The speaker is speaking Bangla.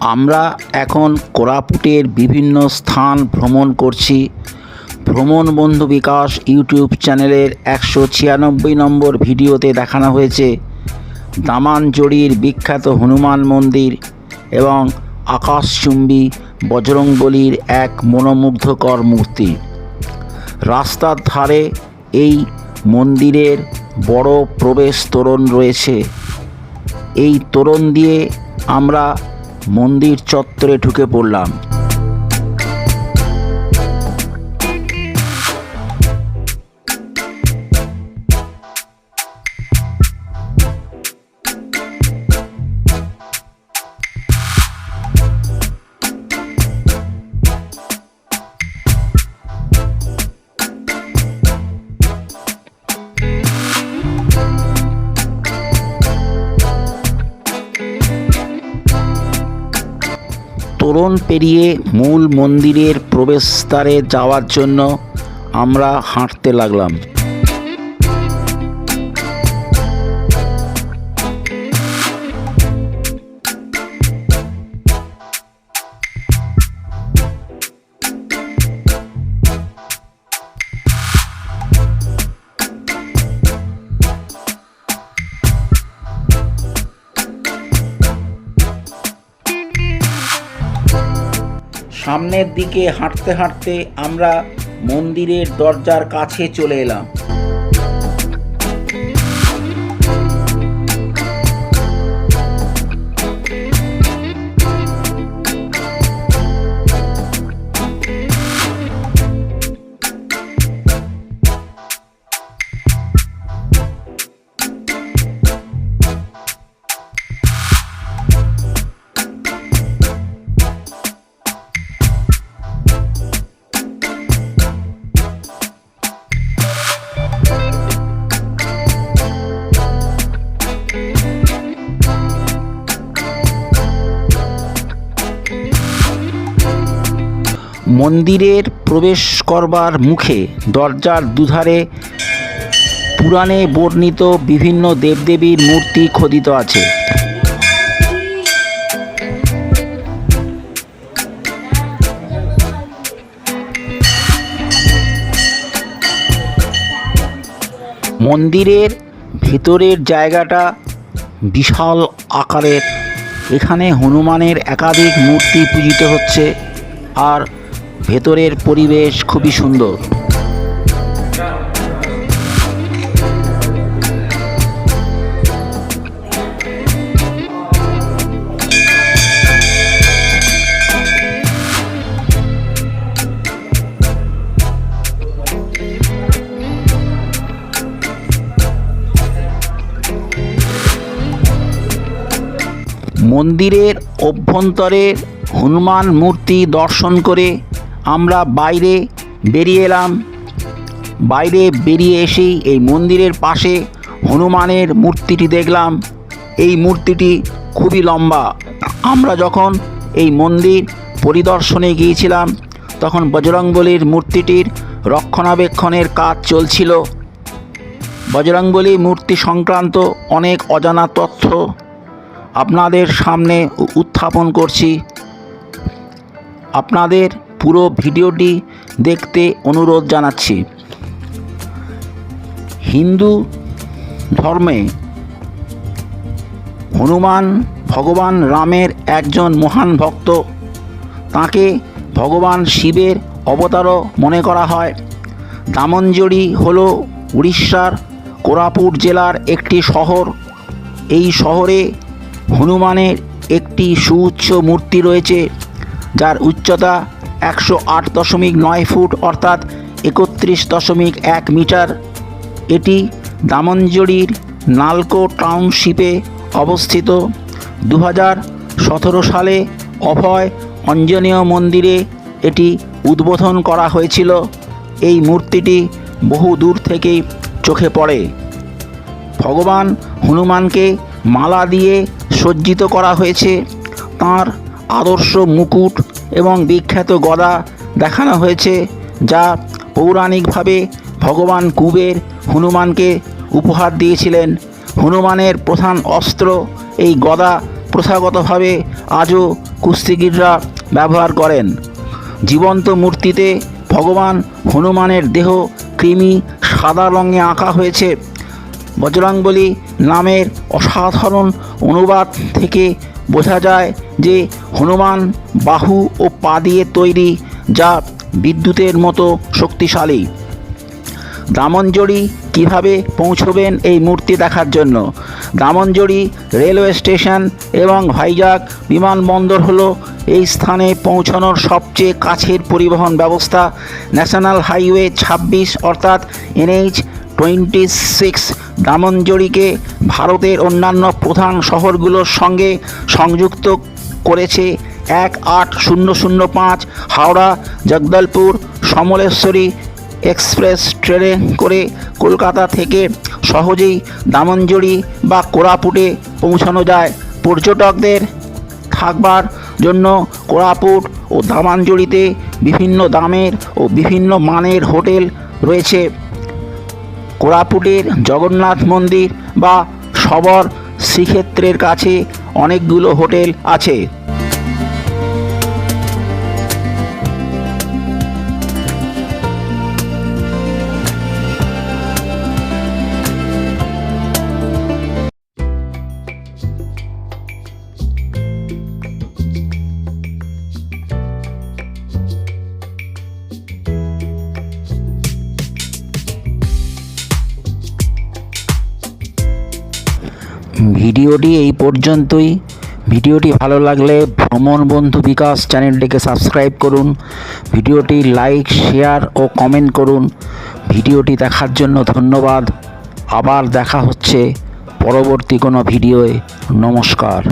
আমরা এখন কোরাপুটের বিভিন্ন স্থান ভ্রমণ করছি। ভ্রমণ বন্ধু বিকাশ ইউটিউব চ্যানেলের একশো ছিয়ানব্বই নম্বর ভিডিওতে দেখানো হয়েছে দামানজড়ির বিখ্যাত হনুমান মন্দির এবং আকাশচুম্বী বজরংবলীর এক মনোমুগ্ধকর মূর্তি। রাস্তার ধারে এই মন্দিরের বড় প্রবেশ তোরণ রয়েছে। এই তোরণ দিয়ে আমরা মন্দির চত্বরে ঢুকে পড়লাম। তোরণ পেরিয়ে মূল মন্দিরের প্রবেশদ্বারে যাওয়ার জন্য আমরা হাঁটতে লাগলাম। সামনের দিকে হাঁটতে হাঁটতে আমরা মন্দিরের দরজার কাছে চলে এলাম। মন্দিরের প্রবেশ করবার মুখে দরজার দুধারে পুরাণে বর্ণিত বিভিন্ন দেবদেবীর মূর্তি খোদিত আছে। মন্দিরের ভেতরের জায়গাটা বিশাল আকারের। এখানে হনুমানের একাধিক মূর্তি পূজিত হচ্ছে আর ভেতরের পরিবেশ খুবই সুন্দর। মন্দিরের অভ্যন্তরের হনুমান মূর্তি দর্শন করে আমরা বাইরে বেরিয়ে এলাম। বাইরে বেরিয়ে এসেই এই মন্দিরের পাশে হনুমানের মূর্তিটি দেখলাম। এই মূর্তিটি খুবই লম্বা। আমরা যখন এই মন্দির পরিদর্শনে গিয়েছিলাম, তখন বজরংবলীর মূর্তিটির রক্ষণাবেক্ষণের কাজ চলছিল। বজরংবলী মূর্তি সংক্রান্ত অনেক অজানা তথ্য আপনাদের সামনে উত্থাপন করছি। আপনাদের পুরো ভিডিওটি দেখতে অনুরোধ জানাচ্ছি। হিন্দু ধর্মে হনুমান ভগবান রামের একজন মহান ভক্ত। তাকে ভগবান শিবের অবতারও মনে করা হয়। দামনজড়ি হল উড়িষ্যার কোরাপুট জেলার একটি শহর। এই শহরে হনুমানের একটি সুউচ্চ মূর্তি রয়েছে, যার উচ্চতা একশো আট দশমিক নয় ফুট, অর্থাৎ একত্রিশ দশমিক এক মিটার। এটি দামনজড়ির নালকো টাউনশিপে অবস্থিত। দু সতেরো সালে অভয় অঞ্জনীয় মন্দিরে এটি উদ্বোধন করা হয়েছিল। এই মূর্তিটি বহু দূর থেকেই চোখে পড়ে। ভগবান হনুমানকে মালা দিয়ে সজ্জিত করা হয়েছে। তার আদর্শ মুকুট এবং বিখ্যাত গদা দেখানো হয়েছে, যা পৌরাণিকভাবে ভগবান কুবের হনুমানকে উপহার দিয়েছিলেন। হনুমানের প্রধান অস্ত্র এই গদা প্রথাগতভাবে আজও কুস্তিগিররা ব্যবহার করেন। জীবন্ত মূর্তিতে ভগবান হনুমানের দেহ কৃমি সাদা রঙে আঁকা হয়েছে। বজরংবলী নামের অসাধারণ অনুবাদ থেকে বোঝা যায় যে হনুমান বাহু ও পা দিয়ে তৈরি যা বিদ্যুতের মতো শক্তিশালী। দামনজড়ি কীভাবে পৌঁছবেন এই মূর্তি দেখার জন্য? দামনজড়ি রেলওয়ে স্টেশন এবং ভাইজাগ বিমানবন্দর হলো এই স্থানে পৌঁছানোর সবচেয়ে কাছের পরিবহন ব্যবস্থা। ন্যাশনাল হাইওয়ে ছাব্বিশ অর্থাৎ এনএইচ টোয়েন্টি সিক্স দামনজড়িকে ভারতের অন্যান্য প্রধান শহরগুলোর সঙ্গে সংযুক্ত করেছে এক আট শূন্য শূন্য পাঁচ হাওড়া, জগদলপুর, সমলেশ্বরী এক্সপ্রেস ট্রেনে করে কলকাতা থেকে সহজেই দামনজড়ি বা কোরাপুটে পৌঁছানো যায়। পর্যটকদের থাকবার জন্য কোরাপুট ও দামানজড়িতে বিভিন্ন দামের ও বিভিন্ন মানের হোটেল রয়েছে। কোরাপুটের জগন্নাথ মন্দির বা সবর শ্রীক্ষেত্রের কাছে অনেকগুলো হোটেল আছে। ভিডিওটি এই পর্যন্তই। ভিডিওটি ভালো লাগলে ভ্রমণ বন্ধু বিকাশ চ্যানেলটিকে সাবস্ক্রাইব করুন। ভিডিওটি লাইক, শেয়ার ও কমেন্ট করুন। ভিডিওটি দেখার জন্য ধন্যবাদ। আবার দেখা হচ্ছে পরবর্তী কোনো ভিডিওয়ে। নমস্কার।